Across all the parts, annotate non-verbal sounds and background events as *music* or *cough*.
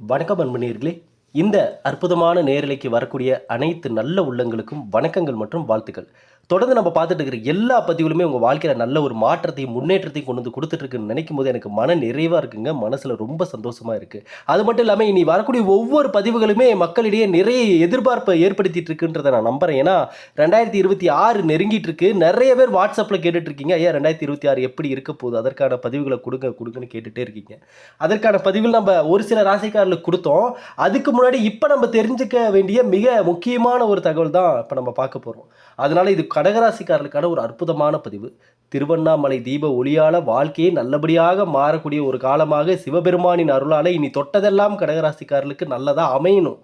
வணக்கம் அன்பனீர்களே இந்த அற்புதமான நேரலைக்கு வரக்கூடிய அனைத்து நல்ல உள்ளங்களுக்கும் வணக்கங்கள் மற்றும் வாழ்த்துக்கள். தொடர்ந்து நம்ம பார்த்துட்டு இருக்கிற எல்லா பதிவுகளுமே உங்கள் வாழ்க்கையில் நல்ல ஒரு மாற்றத்தையும் முன்னேற்றத்தையும் கொண்டு வந்து கொடுத்துட்ருக்குன்னு நினைக்கும் போது எனக்கு மன நிறைவாக இருக்குங்க. மனசில் ரொம்ப சந்தோஷமாக இருக்குது அது மட்டும் இல்லாமல் இனி வரக்கூடிய ஒவ்வொரு பதிவுகளுமே மக்களிடையே நிறைய எதிர்பார்ப்பை ஏற்படுத்திட்டு இருக்குன்றதை நான் நம்புகிறேன் ஏன்னா ரெண்டாயிரத்தி இருபத்தி ஆறு நெருங்கிட்டு இருக்கு நிறைய பேர் வாட்ஸ்அப்பில் கேட்டுட்டு இருக்கீங்க ஐயா ரெண்டாயிரத்தி இருபத்தி ஆறு எப்படி இருக்க போகுது? அதற்கான பதிவுகளை கொடுங்க கொடுங்கன்னு கேட்டுகிட்டே இருக்கீங்க. அதற்கான பதிவுகள் நம்ம ஒரு சில ராசிக்காரர்களுக்கு கொடுத்தோம். அதுக்கு முன்னாடி இப்போ நம்ம தெரிஞ்சுக்க வேண்டிய மிக முக்கியமான ஒரு தகவல் தான் இப்போ நம்ம பார்க்க போகிறோம் அதனால இது கடகராசிக்காரர்களுக்கான ஒரு அற்புதமான பதிவு. திருவண்ணாமலை தீப ஒளியால வாழ்க்கையை நல்லபடியாக மாறக்கூடிய ஒரு காலமாக சிவபெருமானின் அருளால் இனி தொட்டதெல்லாம் கடகராசிக்காரர்களுக்கு நல்லதாக அமையணும்.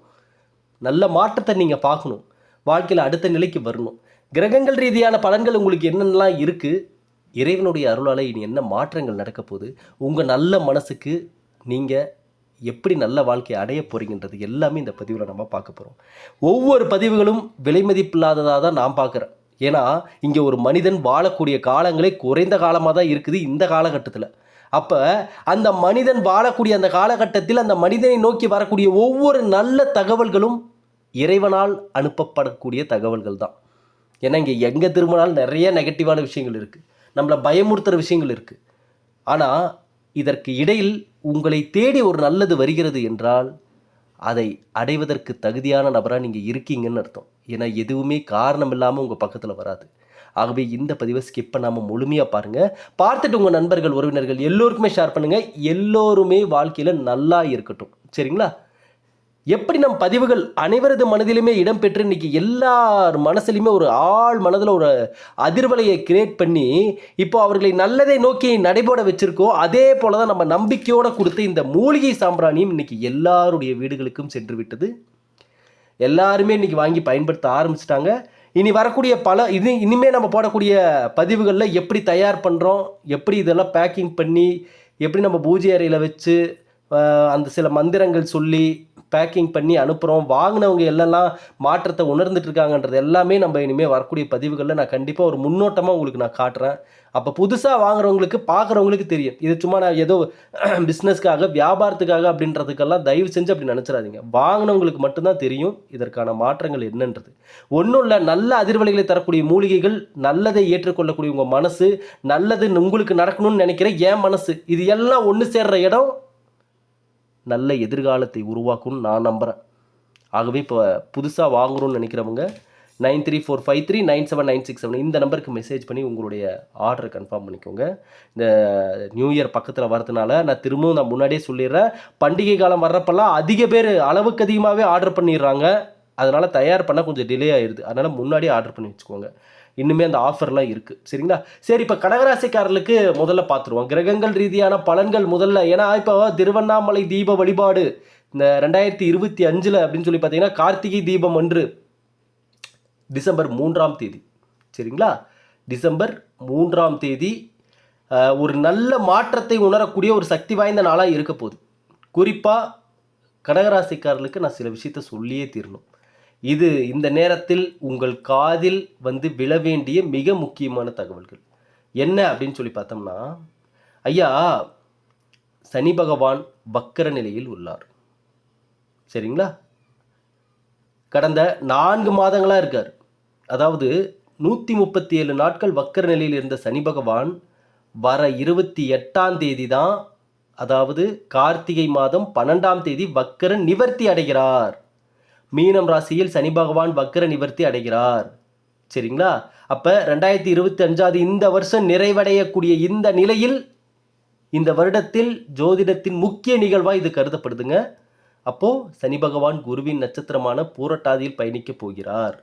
நல்ல மாற்றத்தை நீங்கள் பார்க்கணும். வாழ்க்கையில் அடுத்த நிலைக்கு வரணும். கிரகங்கள் ரீதியான பலன்கள் உங்களுக்கு என்னென்னலாம் இருக்குது இறைவனுடைய அருளால் இனி என்ன மாற்றங்கள் நடக்க போகுது? உங்கள் நல்ல மனசுக்கு நீங்கள் எப்படி நல்ல வாழ்க்கையை அடைய போகிறீங்கன்றது எல்லாமே இந்த பதிவில் நம்ம பார்க்க போகிறோம் ஒவ்வொரு பதிவுகளும் விலை மதிப்பில்லாததாக தான் நான் பார்க்குறேன். ஏன்னா இங்கே ஒரு மனிதன் வாழக்கூடிய காலங்களே குறைந்த காலமாக தான் இருக்குது இந்த காலகட்டத்தில். அப்போ அந்த மனிதன் வாழக்கூடிய அந்த காலகட்டத்தில் அந்த மனிதனை நோக்கி வரக்கூடிய ஒவ்வொரு நல்ல தகவல்களும் இறைவனால் அனுப்பப்படக்கூடிய தகவல்கள் தான். ஏன்னா இங்கே எங்கே திரும்பினாலும் நிறைய நெகட்டிவான விஷயங்கள் இருக்குது நம்மளை பயமுறுத்துகிற விஷயங்கள் இருக்குது ஆனால் இதற்கு இடையில் உங்களை தேடி ஒரு நல்லது வருகிறது என்றால் அதை அடைவதற்கு தகுதியான நபராக நீங்கள் இருக்கீங்கன்னு அர்த்தம். ஏன்னா எதுவுமே காரணம் இல்லாமல் உங்கள் பக்கத்தில் வராது. ஆகவே இந்த பதிவை ஸ்கிப் பண்ணாமல் முழுமையாக பாருங்கள் பார்த்துட்டு உங்கள் நண்பர்கள் உறவினர்கள் எல்லோருக்குமே ஷேர் பண்ணுங்கள் எல்லோருமே வாழ்க்கையில் நல்லா இருக்கட்டும். சரிங்களா? எப்படி நம் பதிவுகள் அனைவரது மனதிலுமே இடம்பெற்று இன்றைக்கி எல்லார் மனசுலையுமே ஒரு ஆள் மனதில் ஒரு அதிர்வலையை கிரியேட் பண்ணி இப்போ அவர்களை நல்லதை நோக்கி நடைபோட வச்சுருக்கோ அதே போல தான் நம்ம நம்பிக்கையோடு கொடுத்த இந்த மூலிகை சாம்பிராணியும் இன்றைக்கி எல்லாருடைய வீடுகளுக்கும் சென்று விட்டது. எல்லாருமே இன்றைக்கி வாங்கி பயன்படுத்த ஆரம்பிச்சிட்டாங்க. இனி வரக்கூடிய பல இது இனிமேல் நம்ம போடக்கூடிய பதிவுகளில் எப்படி தயார் பண்ணுறோம் எப்படி இதெல்லாம் பேக்கிங் பண்ணி எப்படி நம்ம பூஜை அறையில் வச்சு அந்த சில மந்திரங்கள் சொல்லி பேக்கிங் பண்ணி அனுப்புகிறோம் வாங்கினவங்க எல்லாம் மாற்றத்தை உணர்ந்துட்டு இருக்காங்கன்றது எல்லாமே நம்ம இனிமேல் வரக்கூடிய பதிவுகளில் நான் கண்டிப்பாக ஒரு முன்னோட்டமாக உங்களுக்கு நான் காட்டுறேன். அப்போ புதுசாக வாங்குறவங்களுக்கு பார்க்குறவங்களுக்கு தெரியும். இது சும்மா நான் ஏதோ *clears throat* பிஸ்னஸ்க்காக வியாபாரத்துக்காக அப்படின்றதுக்கெல்லாம் தயவு செஞ்சு அப்படி நினச்சிடாதீங்க. வாங்கினவங்களுக்கு மட்டும்தான் தெரியும் இதற்கான மாற்றங்கள் என்னன்றது. ஒன்றும் இல்லை நல்ல அதிர்வலைகளை தரக்கூடிய மூலிகைகள் நல்லதை ஏற்றுக்கொள்ளக்கூடிய உங்கள் மனசு நல்லது உங்களுக்கு நடக்கணும்னு நினைக்கிற என் மனசு. இது எல்லாம் ஒன்று சேர்ற இடம். நல்ல எதிர்காலத்தை உருவாக்கும்னு நான் நம்புகிறேன் ஆகவே இப்போ புதுசாக வாங்குகிறோன்னு நினைக்கிறவங்க nine three four five three nine seven nine six seven இந்த நம்பருக்கு மெசேஜ் பண்ணி உங்களுடைய ஆர்டரை கன்ஃபார்ம் பண்ணிக்கோங்க. இந்த நியூ இயர் பக்கத்தில் வரதுனால நான் திரும்பவும் நான் முன்னாடியே சொல்லிடுறேன். பண்டிகை காலம் வர்றப்பெல்லாம் அதிக பேர் அளவுக்கு அதிகமாகவே ஆர்டர் பண்ணிடுறாங்க. அதனால் தயார் பண்ணால் கொஞ்சம் டிலே ஆயிடுது அதனால் முன்னாடியே ஆர்டர் பண்ணி வச்சுக்கோங்க. இன்னுமே அந்த ஆஃபர்லாம் இருக்குது சரிங்களா? சரி இப்போ கடகராசிக்காரர்களுக்கு முதல்ல பார்த்துருவோம் கிரகங்கள் ரீதியான பலன்கள் முதல்ல. ஏன்னா இப்போ திருவண்ணாமலை தீப வழிபாடு இந்த ரெண்டாயிரத்தி இருபத்தி அஞ்சில் அப்படின்னு சொல்லி பார்த்தீங்கன்னா கார்த்திகை தீபம் அன்று டிசம்பர் மூன்றாம் தேதி. சரிங்களா? டிசம்பர் மூன்றாம் தேதி ஒரு நல்ல மாற்றத்தை உணரக்கூடிய ஒரு சக்தி வாய்ந்த நாளாக இருக்க போகுது. குறிப்பாக கடகராசிக்காரர்களுக்கு நான் சில விஷயத்த சொல்லியே தீரணும். இது இந்த நேரத்தில் உங்கள் காதில் வந்து விழ வேண்டிய மிக முக்கியமான தகவல்கள். என்ன அப்படின்னு சொல்லி பார்த்தோம்னா ஐயா சனி பகவான் வக்கர நிலையில் உள்ளார். சரிங்களா? கடந்த நான்கு மாதங்களாக இருக்கார். அதாவது நூற்றி முப்பத்தி ஏழு நாட்கள் வக்கர நிலையில் இருந்த சனி பகவான் வர இருபத்தி எட்டாம் தேதி தான் அதாவது கார்த்திகை மாதம் பன்னெண்டாம் தேதி வக்கர நிவர்த்தி அடைகிறார். மீனம் ராசியில் சனி பகவான் வக்கர நிவர்த்தி அடைகிறார். சரிங்களா? அப்போ ரெண்டாயிரத்தி இருபத்தி அஞ்சாவது இந்த வருஷம் நிறைவடையக்கூடிய இந்த நிலையில் இந்த வருடத்தில் ஜோதிடத்தின் முக்கிய நிகழ்வாக இது கருதப்படுதுங்க. அப்போது சனி பகவான் குருவின் நட்சத்திரமான பூரட்டாதியில் பயணிக்க போகிறார்.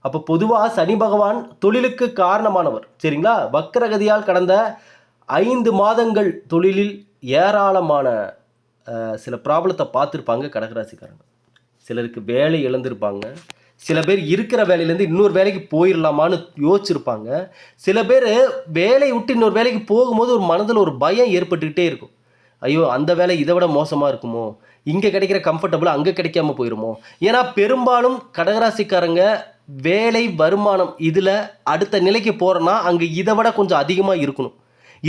அப்போ பொதுவாக சனி பகவான் தொழிலுக்கு காரணமானவர். சரிங்களா? வக்கரகதியால் கடந்த ஐந்து மாதங்கள் தொழிலில் ஏராளமான சில ப்ராப்ளத்தை பார்த்துருப்பாங்க கடகராசிக்காரங்க. சிலருக்கு வேலை இழந்திருப்பாங்க. சில பேர் இருக்கிற வேலையிலேருந்து இன்னொரு வேலைக்கு போயிடலாமான்னு யோசிச்சிருப்பாங்க. சில பேர் வேலையை விட்டு இன்னொரு வேலைக்கு போகும்போது ஒரு மனதில் ஒரு பயம் ஏற்பட்டுக்கிட்டே இருக்கும். ஐயோ அந்த வேலை இதை விட மோசமாக இருக்குமோ? இங்கே கிடைக்கிற கம்ஃபர்டபுள் அங்கே கிடைக்காம போயிருமோ? ஏன்னா பெரும்பாலும் கடகராசிக்காரங்க வேலை வருமானம் இதில் அடுத்த நிலைக்கு போகிறோன்னா அங்கே இதை விட கொஞ்சம் அதிகமாக இருக்கணும்.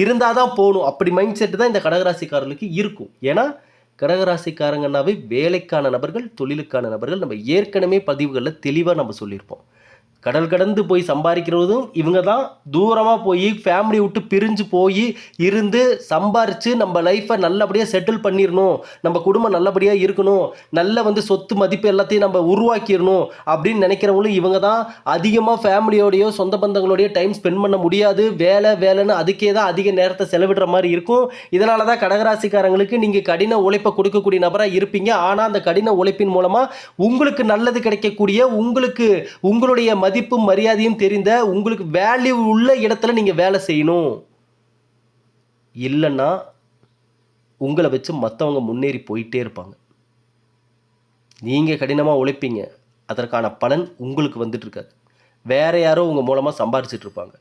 இருந்தால் தான் போகணும். அப்படி மைண்ட் செட்டு தான் இந்த கடகராசிக்காரர்களுக்கு இருக்கும். ஏன்னா கடகராசிக்காரங்கன்னாவே வேலைக்கான நபர்கள் தொழிலுக்கான நபர்கள். நம்ம ஏற்கனவே பதிவுகளில் தெளிவாக நம்ம சொல்லியிருப்போம். கடல் கடந்து போய் சம்பாதிக்கிறதும் இவங்க தான் தூரமாக போய் ஃபேமிலி விட்டு பிரிஞ்சு போய் இருந்து சம்பாரித்து நம்ம லைஃப்பை நல்லபடியாக செட்டில் பண்ணிடணும் நம்ம குடும்பம் நல்லபடியாக இருக்கணும். நல்ல வந்து சொத்து மதிப்பு எல்லாத்தையும் நம்ம உருவாக்கிடணும் அப்படின்னு நினைக்கிறவங்களும் இவங்க தான் அதிகமாக ஃபேமிலியோடையோ சொந்த பந்தங்களோடையோ டைம் ஸ்பெண்ட் பண்ண முடியாது. வேலை வேலைன்னு அதுக்கே தான் அதிக நேரத்தை செலவிடுற மாதிரி இருக்கும். இதனால தான் கடகராசிக்காரங்களுக்கு நீங்கள் கடின உழைப்பை கொடுக்கக்கூடிய நபராக இருப்பீங்க. ஆனால் அந்த கடின உழைப்பின் மூலமாக உங்களுக்கு நல்லது கிடைக்கக்கூடிய உங்களுக்கு உங்களுடைய மதிப்பும் மரியாதையும் தெரிந்த உங்களுக்கு வேல்யூ உள்ள இடத்துல நீங்கள் வேலை செய்யணும். இல்லைன்னா உங்களை வச்சு மற்றவங்க முன்னேறி போயிட்டே இருப்பாங்க. நீங்கள் கடினமாக உழைப்பீங்க. அதற்கான பலன் உங்களுக்கு வந்துட்டுருக்காது வேறு வேற யாரோ உங்கள் மூலமாக சம்பாரிச்சிட்ருப்பாங்க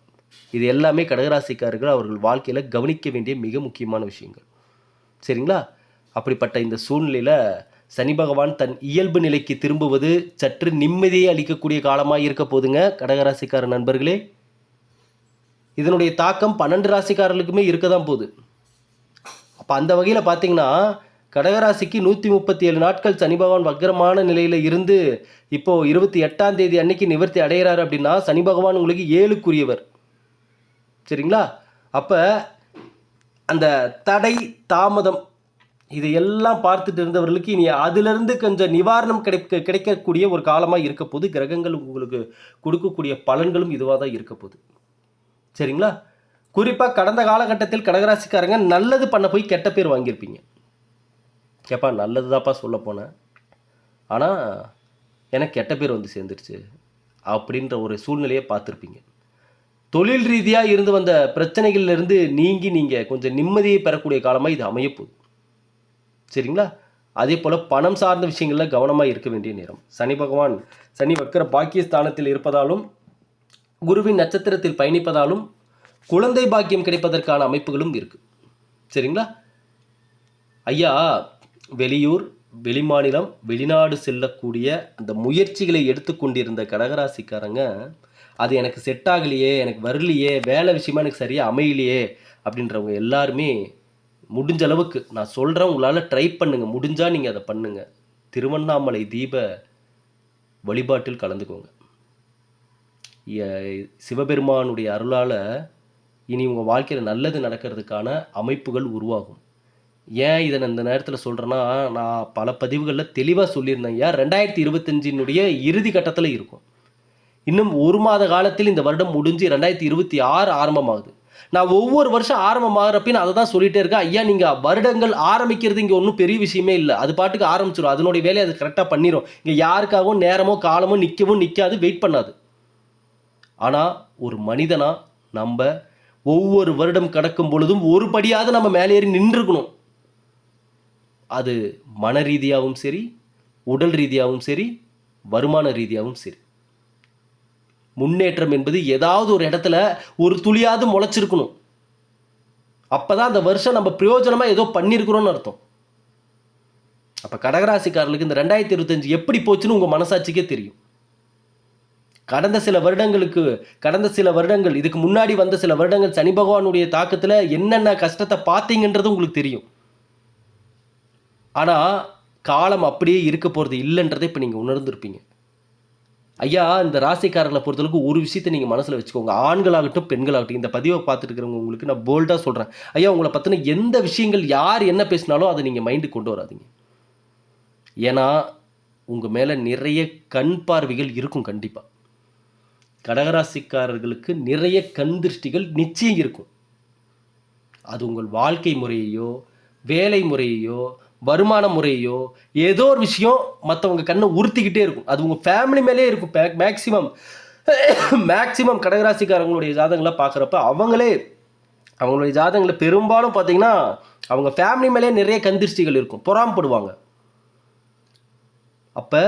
இது எல்லாமே கடகராசிக்காரர்கள் அவர்கள் வாழ்க்கையில் கவனிக்க வேண்டிய மிக முக்கியமான விஷயங்கள். சரிங்களா? அப்படிப்பட்ட இந்த சூழ்நிலையில் சனி பகவான் தன் இயல்பு நிலைக்கு திரும்புவது சற்று நிம்மதியை அளிக்கக்கூடிய காலமாக இருக்க போதுங்க கடகராசிக்கார நண்பர்களே. இதனுடைய தாக்கம் பன்னெண்டு ராசிக்காரர்களுக்குமே இருக்க தான் போகுது. அப்போ அந்த வகையில் பார்த்தீங்கன்னா கடகராசிக்கு நூற்றி முப்பத்தி ஏழு நாட்கள் சனி பகவான் வக்கரமான நிலையில் இருந்து இப்போது இருபத்தி எட்டாம் தேதி அன்னைக்கு நிவர்த்தி அடைகிறாரு அப்படின்னா சனி பகவான் உங்களுக்கு ஏழுக்குரியவர். சரிங்களா? அப்போ அந்த தடை தாமதம் இதையெல்லாம் பார்த்துட்டு இருந்தவர்களுக்கு இனி அதிலிருந்து கொஞ்சம் நிவாரணம் கிடைக்க கிடைக்கக்கூடிய ஒரு காலமாக இருக்க போது கிரகங்கள் உங்களுக்கு கொடுக்கக்கூடிய பலன்களும் இதுவாக தான் இருக்க போகுது சரிங்களா? குறிப்பாக கடந்த காலகட்டத்தில் கடகராசிக்காரங்க நல்லது பண்ண போய் கெட்ட பேர் வாங்கியிருப்பீங்க. கேப்பா நல்லது தான்ப்பா சொல்ல போனேன் ஆனால் எனக்கு கெட்ட பேர் வந்து சேர்ந்துருச்சு அப்படின்ற ஒரு சூழ்நிலையை பார்த்துருப்பீங்க. தொழில் ரீதியாக இருந்து வந்த பிரச்சனைகள்லேருந்து நீங்கி நீங்கள் கொஞ்சம் நிம்மதியை பெறக்கூடிய காலமாக இது அமையப்போகுது சரிங்களா? அதே போல் பணம் சார்ந்த விஷயங்களில் கவனமாக இருக்க வேண்டிய நேரம். சனி பகவான் சனி வக்கர பாக்கியஸ்தானத்தில் இருப்பதாலும் குருவின் நட்சத்திரத்தில் பயணிப்பதாலும் குழந்தை பாக்கியம் கிடைப்பதற்கான அமைப்புகளும் இருக்குது சரிங்களா? ஐயா வெளியூர் வெளிமாநிலம் வெளிநாடு செல்லக்கூடிய அந்த முயற்சிகளை எடுத்துக்கொண்டிருந்த கடகராசிக்காரங்க அது எனக்கு செட் ஆகலையே எனக்கு வரலையே வேலை விஷயமா எனக்கு சரியாக அமையலையே அப்படின்றவங்க எல்லாருமே முடிஞ்ச அளவுக்கு நான் சொல்கிறேன் உங்களால் ட்ரை பண்ணுங்கள் முடிஞ்சால் நீங்கள் அதை பண்ணுங்கள் திருவண்ணாமலை தீப வழிபாட்டில் கலந்துக்கோங்க. சிவபெருமானுடைய அருளால் இனி உங்கள் வாழ்க்கையில் நல்லது நடக்கிறதுக்கான அமைப்புகள் உருவாகும். ஏன் இதை நான் இந்த நேரத்தில் சொல்கிறேன்னா நான் பல பதிவுகளில் தெளிவாக சொல்லியிருந்தேன் ஏன் ரெண்டாயிரத்தி இருபத்தஞ்சினுடைய இறுதி கட்டத்தில் இருக்கும். இன்னும் ஒரு மாத காலத்தில் இந்த வருடம் முடிஞ்சு ரெண்டாயிரத்தி இருபத்தி ஆறு ஆரம்பமாகுது. நான் ஒவ்வொரு வருஷம் ஆரம்பமாகறப்ப நான் அதை தான் சொல்லிட்டே இருக்கேன். ஐயா நீங்கள் வருடங்கள் ஆரம்பிக்கிறது இங்கே ஒன்றும் பெரிய விஷயமே இல்லை. அது பாட்டுக்கு ஆரம்பிச்சிடும் அதனுடைய வேலையை அது கரெக்டாக பண்ணிடும் இங்கே யாருக்காகவும் நேரமோ காலமோ நிற்கவும் நிற்காது வெயிட் பண்ணாது. ஆனால் ஒரு மனிதனாக நம்ம ஒவ்வொரு வருடம் கடக்கும் பொழுதும் ஒரு படியாவது நம்ம மேலேறி நின்றுக்கணும் அது மன ரீதியாகவும் சரி உடல் ரீதியாகவும் சரி வருமான ரீதியாகவும் சரி. முன்னேற்றம் என்பது ஏதாவது ஒரு இடத்துல ஒரு துளியாவது முளைச்சிருக்கணும். அப்போ தான் அந்த வருஷம் நம்ம பிரயோஜனமாக ஏதோ பண்ணியிருக்கிறோன்னு அர்த்தம். அப்போ கடகராசிக்காரர்களுக்கு இந்த ரெண்டாயிரத்தி இருபத்தஞ்சு எப்படி போச்சுன்னு உங்கள் மனசாட்சிக்கே தெரியும். கடந்த சில வருடங்களுக்கு கடந்த சில வருடங்கள் இதுக்கு முன்னாடி வந்த சில வருடங்கள் சனி பகவானுடைய தாக்கத்தில் என்னென்ன கஷ்டத்தை பார்த்தீங்கன்றது உங்களுக்கு தெரியும். ஆனால் காலம் அப்படியே இருக்க போகிறது இல்லைன்றதை இப்போ நீங்கள் உணர்ந்திருப்பீங்க. ஐயா இந்த ராசிக்காரர்களை பொறுத்தளவுக்கு ஒரு விஷயத்தை நீங்கள் மனசில் வச்சுக்கோங்க. ஆண்களாகட்டும் பெண்களாகட்டும் இந்த பதிவை பார்த்துட்டு இருக்கிறவங்க உங்களுக்கு நான் போல்டாக சொல்கிறேன் ஐயா உங்களை பற்றின எந்த விஷயங்கள் யார் என்ன பேசினாலும் அதை நீங்கள் மைண்டுக்கு கொண்டு வராதீங்க. ஏன்னா உங்கள் மேலே நிறைய கண் பார்வைகள் இருக்கும் கண்டிப்பாக கடகராசிக்காரர்களுக்கு நிறைய கண் திருஷ்டிகள் நிச்சயம் இருக்கும். அது உங்கள் வாழ்க்கை முறையையோ வேலை முறையையோ வருமான முறையோ ஏதோ ஒரு விஷயம் மற்றவங்க கண்ணை உறுத்திக்கிட்டே இருக்கும். அது உங்கள் ஃபேமிலி மேலே இருக்கும். மேக்சிமம் மேக்சிமம் கடகராசிக்காரங்களுடைய ஜாதகங்களை பார்க்குறப்ப அவங்களே அவங்களுடைய ஜாதகங்களை பெரும்பாலும் பார்த்தீங்கன்னா அவங்க ஃபேமிலி மேலே நிறைய கந்திருஷ்டிகள் இருக்கும். பொறாமப்படுவாங்க. அப்போ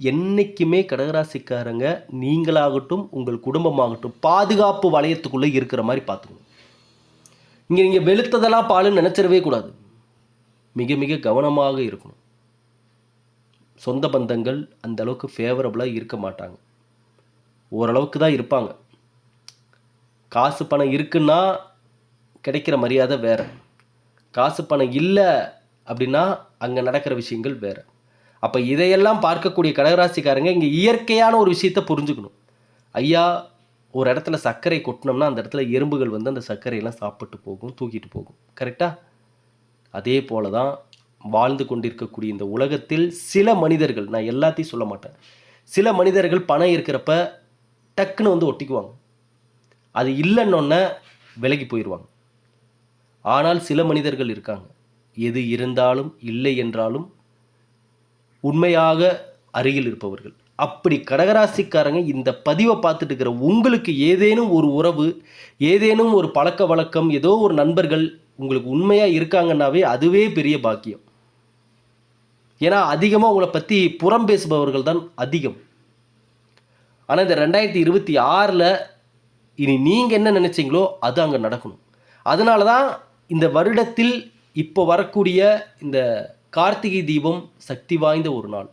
என்னைக்குமே கடகராசிக்காரங்க நீங்களாகட்டும் உங்கள் குடும்பமாகட்டும் பாதுகாப்பு வளையத்துக்குள்ளே இருக்கிற மாதிரி பார்த்துக்கணும். இங்கே நீங்கள் வெளுத்ததெல்லாம் பாலுன்னு நினச்சிடவே கூடாது. மிக மிக கவனமாக இருக்கணும். சொந்த பந்தங்கள் அந்த அளவுக்கு ஃபேவரபுளாக இருக்க மாட்டாங்க. ஓரளவுக்கு தான் இருப்பாங்க. காசு பணம் இருக்குன்னா கிடைக்கிற மரியாதை வேறு. காசு பணம் இல்லை அப்படின்னா அங்கே நடக்கிற விஷயங்கள் வேறு. அப்போ இதையெல்லாம் பார்க்கக்கூடிய கடகராசிக்காரங்க இங்கே இயற்கையான ஒரு விஷயத்தை புரிஞ்சுக்கணும். ஐயா ஒரு இடத்துல சர்க்கரை கொட்டினோம்னா அந்த இடத்துல எறும்புகள் வந்து அந்த சர்க்கரையெல்லாம் சாப்பிட்டு போகும் தூக்கிட்டு போகும். கரெக்டாக அதே போல தான் வாழ்ந்து கொண்டிருக்கக்கூடிய இந்த உலகத்தில் சில மனிதர்கள் நான் எல்லாத்தையும் சொல்ல மாட்டேன். சில மனிதர்கள் பணம் இருக்கிறப்ப டக்குன்னு வந்து ஒட்டிக்குவாங்க. அது இல்லைன்னொன்னே விலகி போயிடுவாங்க ஆனால் சில மனிதர்கள் இருக்காங்க. எது இருந்தாலும் இல்லை என்றாலும் உண்மையாக அருகில் இருப்பவர்கள். அப்படி கடகராசிக்காரங்க இந்த பதிவை பார்த்துட்டு இருக்கிற உங்களுக்கு ஏதேனும் ஒரு உறவு ஏதேனும் ஒரு பழக்க வழக்கம் ஏதோ ஒரு நண்பர்கள் உங்களுக்கு உண்மையாக இருக்காங்கன்னாவே அதுவே பெரிய பாக்கியம். ஏன்னா அதிகமாக உங்களை பற்றி புறம் பேசுபவர்கள் தான் அதிகம். ஆனால் இந்த ரெண்டாயிரத்தி இருபத்தி ஆறில் இனி நீங்கள் என்ன நினச்சிங்களோ அது அங்கே நடக்கணும். அதனால தான் இந்த வருடத்தில் இப்போ வரக்கூடிய இந்த கார்த்திகை தீபம் சக்தி வாய்ந்த ஒரு நாள்.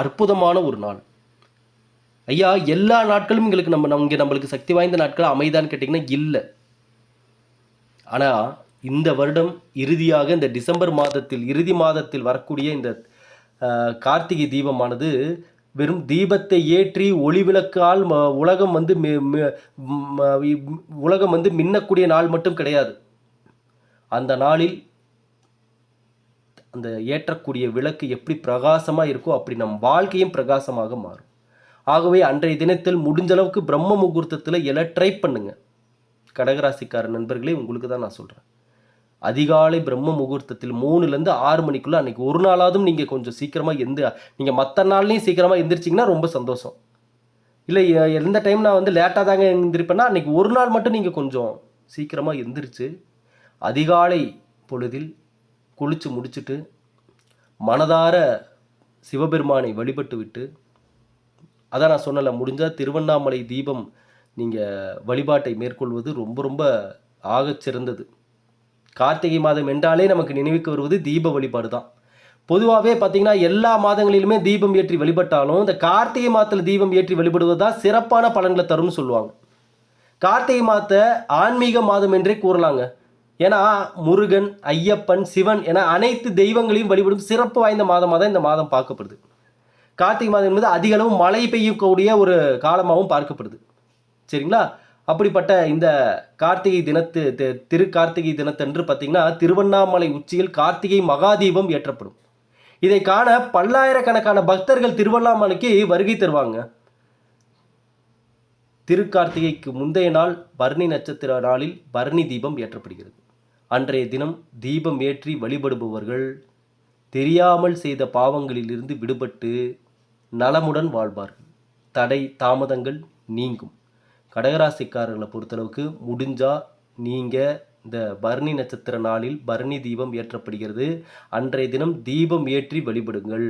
அற்புதமான ஒரு நாள். ஐயா எல்லா நாட்களும் எங்களுக்கு நம்ம நம்ம இங்கே நம்மளுக்கு சக்தி வாய்ந்த நாட்கள் அமைதான்னு கேட்டிங்கன்னா இல்லை. ஆனால் இந்த வருடம் இறுதியாக இந்த டிசம்பர் மாதத்தில் இறுதி மாதத்தில் வரக்கூடிய இந்த கார்த்திகை தீபமானது வெறும் தீபத்தை ஏற்றி ஒளி விளக்கால் ம- உலகம் வந்து மி- மி- உலகம் வந்து மின்னக்கூடிய நாள் மட்டும் கிடையாது. அந்த நாளில் அந்த ஏற்றக்கூடிய விளக்கு எப்படி பிரகாசமாக இருக்கோ அப்படி நம் வாழ்க்கையும் பிரகாசமாக மாறும். ஆகவே அன்றைய தினத்தில் முடிஞ்ச அளவுக்கு பிரம்ம முகூர்த்தத்தில் எல்லாம் ட்ரை பண்ணுங்கள் கடகராசிக்கார நண்பர்களே உங்களுக்கு தான் நான் சொல்கிறேன் அதிகாலை பிரம்ம முகூர்த்தத்தில் மூணுலேருந்து ஆறு மணிக்குள்ளே அன்னைக்கு ஒரு நாளாவதும் நீங்கள் கொஞ்சம் சீக்கிரமாக எந்த நீங்கள் மற்ற நாள்லையும் சீக்கிரமாக எந்திரிச்சிங்கன்னா ரொம்ப சந்தோஷம். இல்லை எந்த டைம் நான் வந்து லேட்டாக தாங்க எந்திரிப்பேன்னா அன்னைக்கு ஒரு நாள் மட்டும் நீங்கள் கொஞ்சம் சீக்கிரமாக எந்திரிச்சு அதிகாலை பொழுதில் குளித்து முடிச்சுட்டு மனதார சிவபெருமானை வழிபட்டு விட்டு அதான் நான் சொன்னல முடிஞ்சால் திருவண்ணாமலை தீபம் நீங்கள் வழிபாட்டை மேற்கொள்வது ரொம்ப ரொம்ப ஆகச் சிறந்தது கார்த்திகை மாதம் என்றாலே நமக்கு நினைவுக்கு வருவது தீப வழிபாடு தான் பொதுவாகவே பார்த்தீங்கன்னா எல்லா மாதங்களிலுமே தீபம் ஏற்றி வழிபட்டாலும் இந்த கார்த்திகை மாதத்தில் தீபம் ஏற்றி வழிபடுவது தான் சிறப்பான பலன்களை தரும்னு சொல்லுவாங்க. கார்த்திகை மாதத்தை ஆன்மீக மாதம் என்றே கூறலாங்க. ஏன்னா முருகன் ஐயப்பன் சிவன் என அனைத்து தெய்வங்களையும் வழிபடும் சிறப்பு வாய்ந்த மாதமாக தான் இந்த மாதம் பார்க்கப்படுது. கார்த்திகை மாதம் என்பது அதிக அளவு மழை பெய்யக்கூடிய ஒரு காலமாகவும் பார்க்கப்படுது. சரிங்களா? அப்படிப்பட்ட இந்த கார்த்திகை தினத்து திரு கார்த்திகை தினத்தன்று பார்த்தீங்கன்னா திருவண்ணாமலை உச்சியில் கார்த்திகை மகாதீபம் ஏற்றப்படும். இதை காண பல்லாயிரக்கணக்கான பக்தர்கள் திருவண்ணாமலைக்கு வருகை தருவாங்க. திருக்கார்த்திகைக்கு முந்தைய நாள் பரணி நட்சத்திர நாளில் பரணி தீபம் ஏற்றப்படுகிறது. அன்றைய தினம் தீபம் ஏற்றி வழிபடுபவர்கள் தெரியாமல் செய்த பாவங்களிலிருந்து விடுபட்டு நலமுடன் வாழ்வார்கள். தடை தாமதங்கள் நீங்கும். கடகராசிக்காரர்களை பொறுத்தளவுக்கு முடிஞ்சால் நீங்கள் இந்த பரணி நட்சத்திர நாளில் பரணி தீபம் ஏற்றப்படுகிறது. அன்றைய தினம் தீபம் ஏற்றி வழிபடுங்கள்.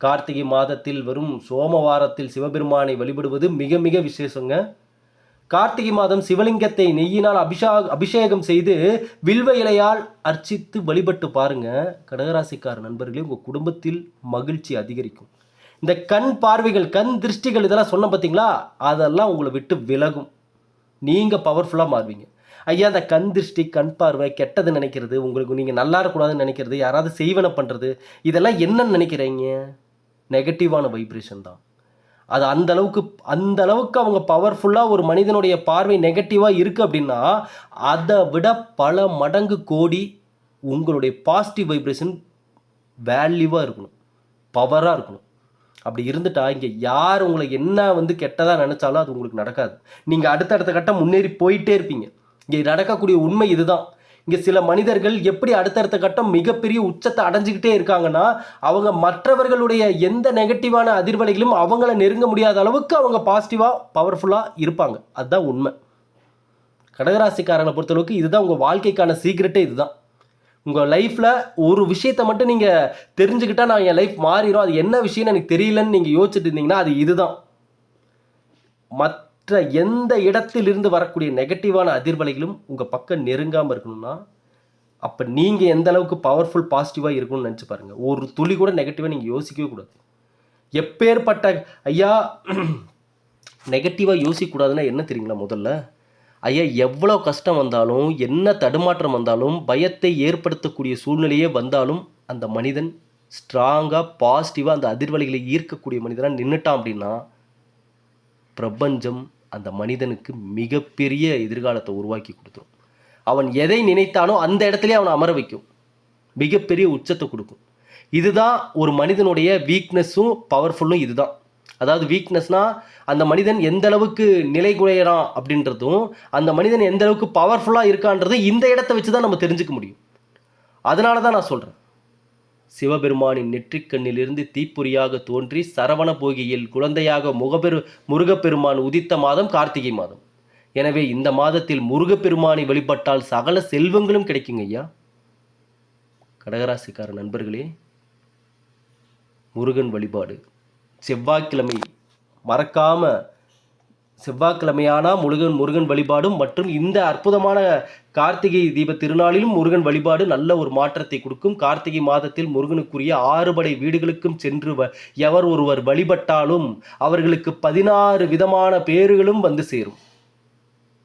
கார்த்திகை மாதத்தில் வரும் சோமவாரத்தில் சிவபெருமானை வழிபடுவது மிக மிக விசேஷங்க. கார்த்திகை மாதம் சிவலிங்கத்தை நெய்யினால் அபிஷா அபிஷேகம் செய்து வில்வ இலையால் அர்ச்சித்து வழிபட்டு பாருங்க. கடகராசிக்கார நண்பர்களே உங்கள் குடும்பத்தில் மகிழ்ச்சி அதிகரிக்கும். இந்த கண் பார்வைகள் கண் திருஷ்டிகள் இதெல்லாம் சொன்ன பார்த்தீங்களா? அதெல்லாம் உங்களை விட்டு விலகும். நீங்கள் பவர்ஃபுல்லாக மாறுவீங்க. ஐயா அந்த கண் திருஷ்டி கண் பார்வை கெட்டது நினைக்கிறது உங்களுக்கு நீங்கள் நல்லா இருக்கக்கூடாதுன்னு நினைக்கிறது யாராவது செய்வனை பண்ணுறது இதெல்லாம் என்னன்னு நினைக்கிறீங்க? நெகட்டிவான வைப்ரேஷன் தான். அது அந்த அளவுக்கு அந்த அளவுக்கு அவங்க பவர்ஃபுல்லாக ஒரு மனிதனுடைய பார்வை நெகட்டிவாக இருக்குது அப்படின்னா அதை விட பல மடங்கு கோடி உங்களுடைய பாசிட்டிவ் வைப்ரேஷன் வேல்யூவாக இருக்கணும். பவராக இருக்கணும். அப்படி இருந்துட்டா இங்கே யார் உங்களை என்ன வந்து கெட்டதாக நினச்சாலும் அது உங்களுக்கு நடக்காது. நீங்கள் அடுத்தடுத்த கட்டம் முன்னேறி போயிட்டே இருப்பீங்க. இங்கே நடக்கக்கூடிய உண்மை இதுதான். இங்கே சில மனிதர்கள் எப்படி அடுத்தடுத்த கட்டம் மிகப்பெரிய உச்சத்தை அடைஞ்சிக்கிட்டே இருக்காங்கன்னா அவங்க மற்றவர்களுடைய எந்த நெகட்டிவான அதிர்வலைகளும் அவங்கள நெருங்க முடியாத அளவுக்கு அவங்க பாசிட்டிவாக பவர்ஃபுல்லாக இருப்பாங்க. அதுதான் உண்மை. கடகராசிக்காரங்களை பொறுத்தளவுக்கு இதுதான் உங்கள் வாழ்க்கைக்கான சீக்ரெட்டே இதுதான். உங்கள் லைஃப்பில் ஒரு விஷயத்தை மட்டும் நீங்கள் தெரிஞ்சுக்கிட்டால் நான் என் லைஃப் மாறிடும் அது என்ன விஷயம்னு எனக்கு தெரியலன்னு நீங்கள் யோசிச்சுட்டு இருந்தீங்கன்னா அது இதுதான். மற்ற எந்த இடத்திலிருந்து வரக்கூடிய நெகட்டிவான அதிர்வலைகளும் உங்கள் பக்கம் நெருங்காமல் இருக்கணும்னா அப்போ நீங்கள் எந்த அளவுக்கு பவர்ஃபுல் பாசிட்டிவாக இருக்கணும்னு நினச்சி பாருங்கள் ஒரு துளி கூட நெகட்டிவாக நீங்கள் யோசிக்கவே கூடாது. எப்பேற்பட்ட ஐயா நெகட்டிவாக யோசிக்கக்கூடாதுன்னா என்ன தெரியுங்களா முதல்ல? ஐயா எவ்வளோ கஷ்டம் வந்தாலும் என்ன தடுமாற்றம் வந்தாலும் பயத்தை ஏற்படுத்தக்கூடிய சூழ்நிலையே வந்தாலும் அந்த மனிதன் ஸ்ட்ராங்காக பாசிட்டிவாக அந்த அதிர்வலைகளை ஈர்க்கக்கூடிய மனிதனாக நின்றுட்டான் அப்படின்னா பிரபஞ்சம் அந்த மனிதனுக்கு மிகப்பெரிய எதிர்காலத்தை உருவாக்கி கொடுத்துரும். அவன் எதை நினைத்தானோ அந்த இடத்துலயே அவனை அமர வைக்கும். மிகப்பெரிய உச்சத்தை கொடுக்கும். இதுதான் ஒரு மனிதனுடைய வீக்னஸும் பவர்ஃபுல்லும் இதுதான். அதாவது வீக்னஸ்னால் அந்த மனிதன் எந்த அளவுக்கு நிலை குறையிறான் அப்படின்றதும் அந்த மனிதன் எந்த அளவுக்கு பவர்ஃபுல்லாக இருக்கான்றதும் இந்த இடத்த வச்சு தான் நம்ம தெரிஞ்சுக்க முடியும். அதனால தான் நான் சொல்கிறேன் சிவபெருமானின் நெற்றிக்கண்ணிலிருந்து தீப்பொறியாக தோன்றி சரவண போகியில் குழந்தையாக முகபெரு முருகப்பெருமான் உதித்த மாதம் கார்த்திகை மாதம். எனவே இந்த மாதத்தில் முருகப்பெருமானை வழிபட்டால் சகல செல்வங்களும் கிடைக்குங்க ஐயா. கடகராசிக்கார நண்பர்களே முருகன் வழிபாடு. செவ்வாய்க்கிழமை மறக்காம செவ்வாய்க்கிழமையானா முருகன் முருகன் வழிபாடும் மற்றும் இந்த அற்புதமான கார்த்திகை தீப திருநாளிலும் முருகன் வழிபாடு நல்ல ஒரு மாற்றத்தை கொடுக்கும். கார்த்திகை மாதத்தில் முருகனுக்குரிய ஆறுபடை வீடுகளுக்கும் சென்று வ- எவர் ஒருவர் வழிபட்டாலும் அவர்களுக்கு பதினாறு விதமான பேறுகளும் வந்து சேரும்.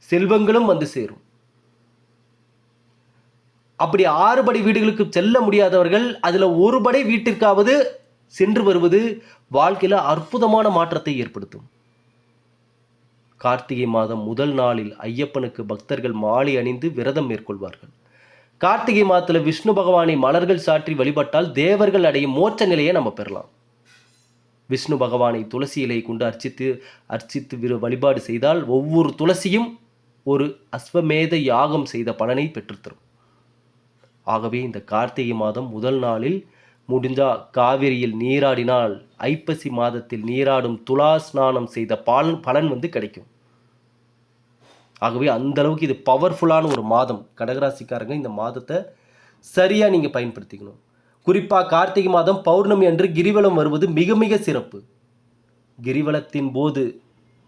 செல்வங்களும் வந்து சேரும். அப்படி ஆறு படை வீடுகளுக்கு செல்ல முடியாதவர்கள் அதில் ஒரு படை வீட்டிற்காவது சென்று வருவது வாழ்க்கையில் அற்புதமான மாற்றத்தை ஏற்படுத்தும். கார்த்திகை மாதம் முதல் நாளில் ஐயப்பனுக்கு பக்தர்கள் மாலை அணிந்து விரதம் மேற்கொள்வார்கள். கார்த்திகை மாதத்தில் விஷ்ணு பகவானை மலர்கள் சாற்றி வழிபட்டால் தேவர்கள் அடையும் மோட்ச நிலையை நம்ம பெறலாம். விஷ்ணு பகவானை துளசி இலை கொண்டு அர்ச்சித்து அர்ச்சித்து விரு- வழிபாடு செய்தால் ஒவ்வொரு துளசியும் ஒரு அஸ்வமேத யாகம் செய்த பலனை பெற்றுத்தரும். ஆகவே இந்த கார்த்திகை மாதம் முதல் நாளில் முடிஞ்சால் காவிரியில் நீராடினால் ஐப்பசி மாதத்தில் நீராடும் துலா ஸ்நானம் செய்த பலன் பலன் வந்து கிடைக்கும். ஆகவே அந்த அளவுக்கு இது பவர்ஃபுல்லான ஒரு மாதம். கடகராசிக்காரங்க இந்த மாதத்தை சரியாக நீங்கள் பயன்படுத்திக்கணும். குறிப்பாக கார்த்திகை மாதம் பௌர்ணமி அன்று கிரிவலம் வருவது மிக மிக சிறப்பு. கிரிவலத்தின் போது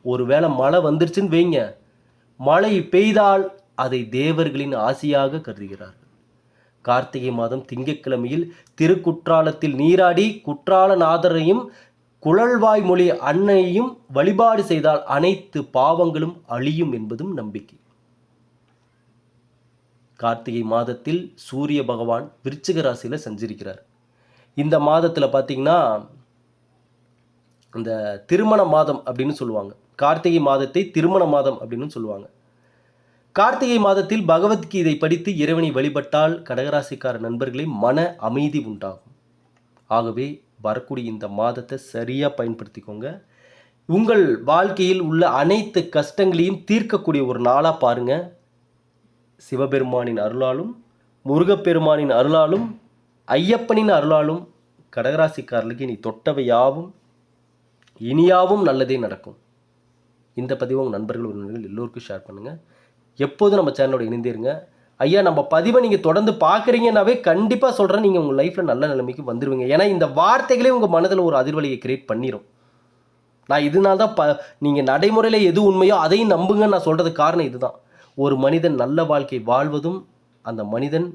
ஒருவேளை மழை வந்துருச்சுன்னு வைங்க. மழை பெய்தால் அதை தேவர்களின் ஆசியாக கருதுகிறார் கார்த்திகை மாதம் திங்கட்கிழமையில் திருக்குற்றாலத்தில் நீராடி குற்றாலநாதரையும் குழல்வாய் மொழி அன்னையையும் வழிபாடு செய்தால் அனைத்து பாவங்களும் அழியும் என்பதும் நம்பிக்கை. கார்த்திகை மாதத்தில் சூரிய பகவான் விருச்சிக ராசியில் சஞ்சரிக்கிறார். இந்த மாதத்தில் பார்த்தீங்கன்னா இந்த திருமண மாதம் அப்படின்னு சொல்லுவாங்க. கார்த்திகை மாதத்தை திருமண மாதம் அப்படின்னு சொல்லுவாங்க. கார்த்திகை மாதத்தில் பகவத்கீதை படித்து இறைவனை வழிபட்டால் கடகராசிக்கார நண்பர்களே மன அமைதி உண்டாகும். ஆகவே வரக்கூடிய இந்த மாதத்தை சரியாக பயன்படுத்திக்கோங்க. உங்கள் வாழ்க்கையில் உள்ள அனைத்து கஷ்டங்களையும் தீர்க்கக்கூடிய ஒரு நாளாக பாருங்கள் சிவபெருமானின் அருளாலும் முருகப்பெருமானின் அருளாலும் ஐயப்பனின் அருளாலும் கடகராசிக்காரர்களுக்கு இனி தொட்டவையாவும் இனியாவும் நல்லதே நடக்கும். இந்த பதிவு உங்கள் நண்பர்கள் உறவினர்கள் எல்லோருக்கும் ஷேர் பண்ணுங்கள் எப்போதும் நம்ம சேனலோட இணைந்திருங்க ஐயா நம்ம பதிவை நீங்கள் தொடர்ந்து பார்க்குறீங்கன்னாவே கண்டிப்பாக சொல்கிறேன் நீங்கள் உங்கள் லைஃப்பில் நல்ல நிலைமைக்கு வந்துடுவீங்க ஏன்னா இந்த வார்த்தைகளே உங்கள் மனதில் ஒரு அதிர்வலியை கிரியேட் பண்ணிடும் நான் இதனால தான் ப நீங்கள் நடைமுறையில் எது உண்மையோ அதையும் நம்புங்கன்னு நான் சொல்கிறதுக்கு காரணம் இதுதான். ஒரு மனிதன் நல்ல வாழ்க்கை வாழ்வதும் அந்த மனிதன்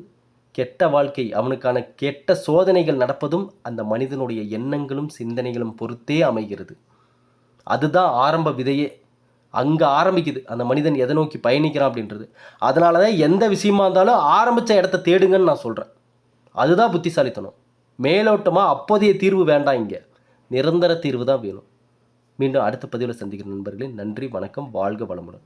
கெட்ட வாழ்க்கை அவனுக்கான கெட்ட சோதனைகள் நடப்பதும் அந்த மனிதனுடைய எண்ணங்களும் சிந்தனைகளும் பொறுத்தே அமைகிறது. அதுதான் ஆரம்ப விதையே. அங்கே ஆரம்பிக்குது. அந்த மனிதன் எதை நோக்கி பயணிக்கிறான் அப்படின்றது. அதனால தான் எந்த விஷயமா இருந்தாலும் ஆரம்பித்த இடத்த தேடுங்கன்னு நான் சொல்கிறேன் அதுதான் புத்திசாலித்தனம். மேலோட்டமாக அப்போதைய தீர்வு வேண்டாம் இங்கே. நிரந்தர தீர்வு தான் வேணும். மீண்டும் அடுத்த பதிவில் சந்திக்கிற நண்பர்களே நன்றி வணக்கம் வாழ்க வளமுடன்.